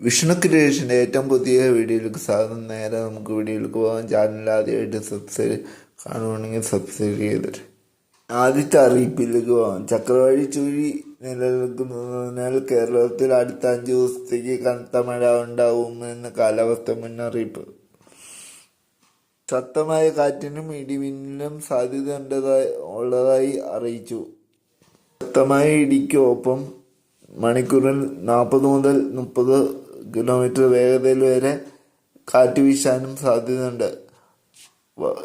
വിഷ്ണു ക്രിയേഷന്റെ ഏറ്റവും പുതിയ വീഡിയോയിലേക്ക് സ്വാഗതം. നേരെ നമുക്ക് വീഡിയോയിലേക്ക് പോകാം. ചാനൽ ആദ്യമായിട്ട് സബ്സ്ക്രൈബ് കാണുവാണെങ്കിൽ സബ്സ്ക്രൈബ് ചെയ്തിട്ട് ആദ്യത്തെ അറിയിപ്പിലേക്ക് പോകാം. ചക്രവാഴി ചുഴി നിലനിൽക്കുന്നതിനാൽ കേരളത്തിൽ അടുത്ത അഞ്ച് ദിവസത്തേക്ക് കനത്ത മഴ ഉണ്ടാവുമെന്ന് കാലാവസ്ഥ മുന്നറിയിപ്പ്. ശക്തമായ കാറ്റിനും ഇടിമിന്നലും സാധ്യത ഉണ്ടതായി ഉള്ളതായി അറിയിച്ചു. ശക്തമായ ഇടിക്കൊപ്പം മണിക്കൂറിൽ നാൽപ്പത് മുതൽ മുപ്പത് കിലോമീറ്റർ വേഗതയിൽ വരെ കാറ്റ് വീശാനും സാധ്യതയുണ്ട്.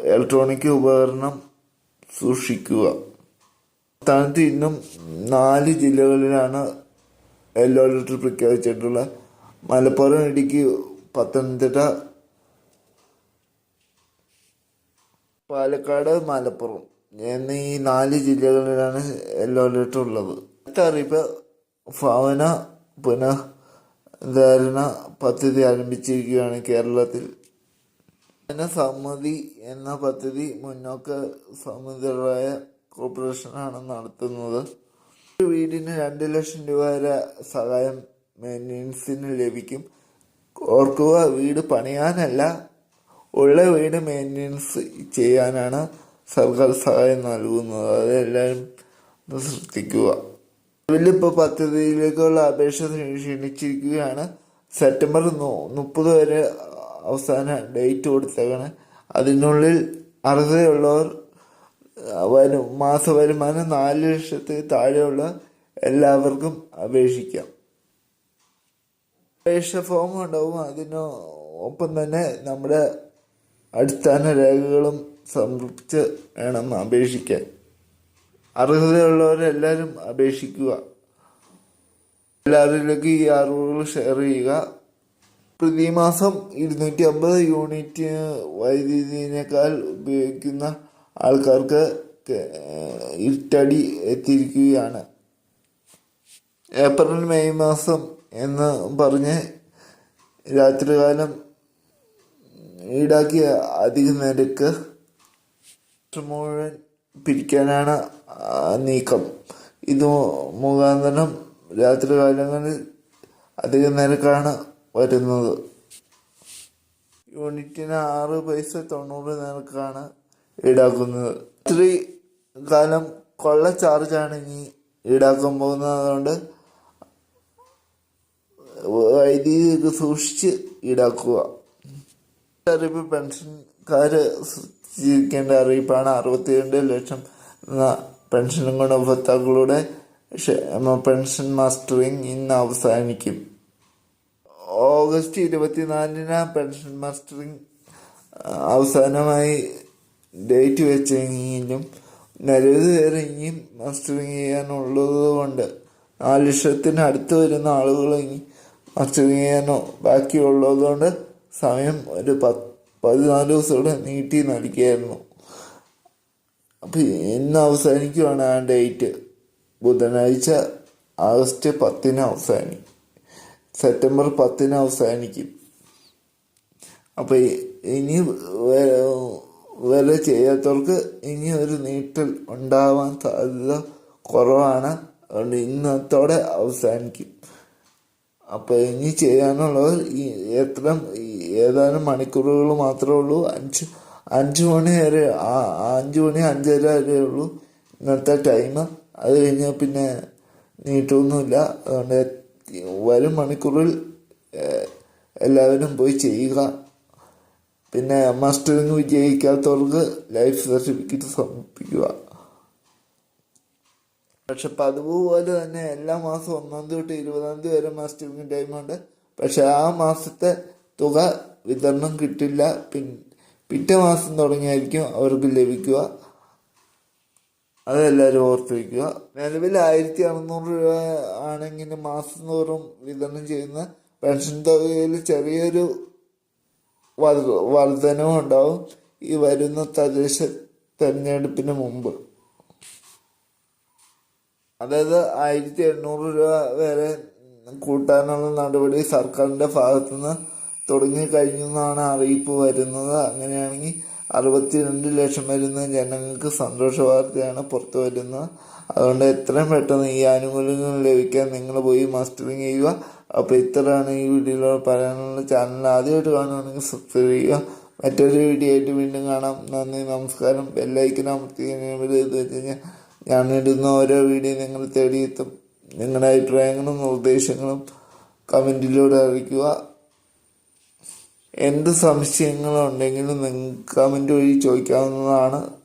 ഇലക്ട്രോണിക് ഉപകരണം സൂക്ഷിക്കുക. സംസ്ഥാനത്ത് ഇന്നും നാല് ജില്ലകളിലാണ് യെല്ലോ അലർട്ട് പ്രഖ്യാപിച്ചിട്ടുള്ളത് മലപ്പുറം ഇടുക്കി പത്തനംതിട്ട പാലക്കാട് മലപ്പുറം. എന്നീ നാല് ജില്ലകളിലാണ് യെല്ലോ അലർട്ട് ഉള്ളത്. അറിയിപ്പ് ഭവന പുനഃധാരണ പദ്ധതി ആരംഭിച്ചിരിക്കുകയാണ് കേരളത്തിൽ. ഭവന സമിതി എന്ന പദ്ധതി മുന്നോക്ക സമിതികളായ കോർപ്പറേഷനാണ് നടത്തുന്നത്. ഒരു വീടിന് രണ്ട് ലക്ഷം രൂപ വരെ സഹായം മെയിന്റനൻസിന് ലഭിക്കും. ഓർക്കുക വീട് പണിയാനല്ല ഉള്ള വീട് മെയിന്റനൻസ് ചെയ്യാനാണ് സർക്കാർ സഹായം നൽകുന്നത്. അതെല്ലാവരും ശ്രദ്ധിക്കുക. നിലവിലിപ്പോൾ പദ്ധതിയിലേക്കുള്ള അപേക്ഷ ക്ഷണിച്ചിരിക്കുകയാണ്. സെപ്റ്റംബർ മുപ്പത് വരെ അവസാന ഡേറ്റ് കൊടുത്തേക്കാണ്. അതിനുള്ളിൽ അർഹതയുള്ളവർ വരും മാസ വരുമാനം നാല് ലക്ഷത്തിൽ താഴെയുള്ള എല്ലാവർക്കും അപേക്ഷിക്കാം. അപേക്ഷ ഫോം ഉണ്ടാവും. അതിന് ഒപ്പം തന്നെ നമ്മുടെ അടിസ്ഥാന രേഖകളും സമർപ്പിച്ച് വേണം അപേക്ഷിക്കാൻ. അർഹതയുള്ളവരെല്ലാവരും അപേക്ഷിക്കുക. എല്ലാവരിലേക്ക് ഈ അറിവുകൾ ഷെയർ ചെയ്യുക. പ്രതിമാസം ഇരുന്നൂറ്റി അമ്പത് യൂണിറ്റ് വൈദ്യുതിനേക്കാൾ ഉപയോഗിക്കുന്ന ആൾക്കാർക്ക് ഇരുട്ടടി എത്തിയിരിക്കുകയാണ്. ഏപ്രിൽ മെയ് മാസം എന്ന് പറഞ്ഞ് രാത്രികാലം ഈടാക്കിയ അധിക നിരക്ക് മുഴുവൻ പിരിക്കാനാണ് നീക്കം. ഇത് മുഖാന്തരം രാത്രി കാലങ്ങളിൽ അധിക നിരക്കാണ് വരുന്നത്. യൂണിറ്റിന് ആറ് പൈസ തൊണ്ണൂറ് നിരക്കാണ് ഈടാക്കുന്നത്. രാത്രി കാലം കൊള്ള ചാർജാണ് ഇനി ഈടാക്കാൻ പോകുന്നത് അതുകൊണ്ട് വൈദ്യുതി സൂക്ഷിച്ച് ഈടാക്കുക. അറിയിപ്പ് പെൻഷൻകാര് ജീവിക്കേണ്ട അറിയിപ്പാണ്. അറുപത്തിരണ്ട് ലക്ഷം എന്ന പെൻഷൻ ഗുണഭോക്താക്കളുടെ പെൻഷൻ മാസ്റ്ററിങ് ഇന്ന് അവസാനിക്കും. ഓഗസ്റ്റ് ഇരുപത്തിനാലിന് പെൻഷൻ മാസ്റ്ററിങ് അവസാനമായി ഡേറ്റ് വെച്ചെങ്കിലും നിരവധി പേര് ഇനിയും മാസ്റ്ററിങ് ചെയ്യാനുള്ളത് കൊണ്ട് നാല് ലക്ഷത്തിന് അടുത്ത് വരുന്ന ആളുകൾ ഇനി മാസ്റ്ററിങ് ചെയ്യാനോ ബാക്കിയുള്ളതുകൊണ്ട് സമയം ഒരു പത്ത് പതിനാല് ദിവസം ഇവിടെ നീട്ടി നൽകിയായിരുന്നു അപ്പം ഇന്ന് അവസാനിക്കുവാണ് ആ ഡേറ്റ്. ബുധനാഴ്ച ആഗസ്റ്റ് പത്തിന് അവസാനിക്കും സെപ്റ്റംബർ പത്തിന് അവസാനിക്കും. അപ്പം ഇനി വില ചെയ്യാത്തവർക്ക് ഇനി ഒരു നീട്ടൽ ഉണ്ടാവാൻ സാധ്യത കുറവാണ്. അതുകൊണ്ട് ഇന്നത്തോടെ അവസാനിക്കും. അപ്പോൾ ഇനി ചെയ്യാനുള്ളത് ഈ എത്ര ഏതാനും മണിക്കൂറുകൾ മാത്രമേ ഉള്ളൂ. അഞ്ച് അഞ്ച് മണി വരെ അഞ്ച് മണി അഞ്ചര വരെ ഉള്ളൂ ഇന്നത്തെ ടൈം അത് കഴിഞ്ഞാൽ പിന്നെ നീട്ടൊന്നുമില്ല. അതുകൊണ്ട് വരും മണിക്കൂറിൽ എല്ലാവരും പോയി ചെയ്യുക. പിന്നെ മാസ്റ്ററിങ് വിജയിക്കാത്തവർക്ക് ലൈഫ് സർട്ടിഫിക്കറ്റ് സമർപ്പിക്കുക. പക്ഷെ പതിവ് പോലെ തന്നെ എല്ലാ മാസവും ഒന്നാം തൊട്ട് ഇരുപതാം തീയതി വരെ മാസ്റ്ററിങ് ടൈമുണ്ട് പക്ഷെ ആ മാസത്തെ തുക വിതരണം കിട്ടില്ല. പിൻ പിറ്റേ മാസം തുടങ്ങിയായിരിക്കും അവർക്ക് ലഭിക്കുക. അതെല്ലാവരും ഓർത്ത് വയ്ക്കുക നിലവിൽ ആയിരത്തി അറുന്നൂറ് രൂപ ആണെങ്കിൽ മാസം തോറും വിതരണം ചെയ്യുന്ന പെൻഷൻ തുകയിൽ ചെറിയൊരു വർധ- വർധനവും ഉണ്ടാവും ഈ വരുന്ന തദ്ദേശ തെരഞ്ഞെടുപ്പിന് മുമ്പ്. അതായത് ആയിരത്തി എണ്ണൂറ് രൂപ വരെ കൂട്ടാനുള്ള നടപടി സർക്കാരിന്റെ ഭാഗത്തുനിന്ന് തുടങ്ങി കഴിഞ്ഞു എന്നാണ് അറിയിപ്പ് വരുന്നത്. അങ്ങനെയാണെങ്കിൽ അറുപത്തിരണ്ട് ലക്ഷം വരുന്ന ജനങ്ങൾക്ക് സന്തോഷ വാർത്തയാണ് പുറത്തു വരുന്നത്. അതുകൊണ്ട് എത്രയും പെട്ടെന്ന് ഈ ആനുകൂല്യങ്ങൾ ലഭിക്കാൻ നിങ്ങൾ പോയി മസ്റ്ററിങ് ചെയ്യുക. അപ്പോൾ ഇത്രയാണ് ഈ വീഡിയോയിൽ പറയാനുള്ള ചാനൽ ആദ്യമായിട്ട് കാണുകയാണെങ്കിൽ സബ്സ്ക്രൈബ് ചെയ്യുക. മറ്റൊരു വീഡിയോ ആയിട്ട് വീണ്ടും കാണാം. നന്ദി നമസ്കാരം. ബെല്ലൈക്കൻ ഇത് വെച്ച് കഴിഞ്ഞാൽ ഞാൻ ഇടുന്ന ഓരോ വീഡിയോ നിങ്ങൾ തേടിയെത്തും. നിങ്ങളുടെ അഭിപ്രായങ്ങളും നിർദ്ദേശങ്ങളും കമന്റിലൂടെ അറിയിക്കുക. എന്ത് സംശയങ്ങളുണ്ടെങ്കിലും നിങ്ങൾക്ക് കമന്റ് വഴി ചോദിക്കാവുന്നതാണ്.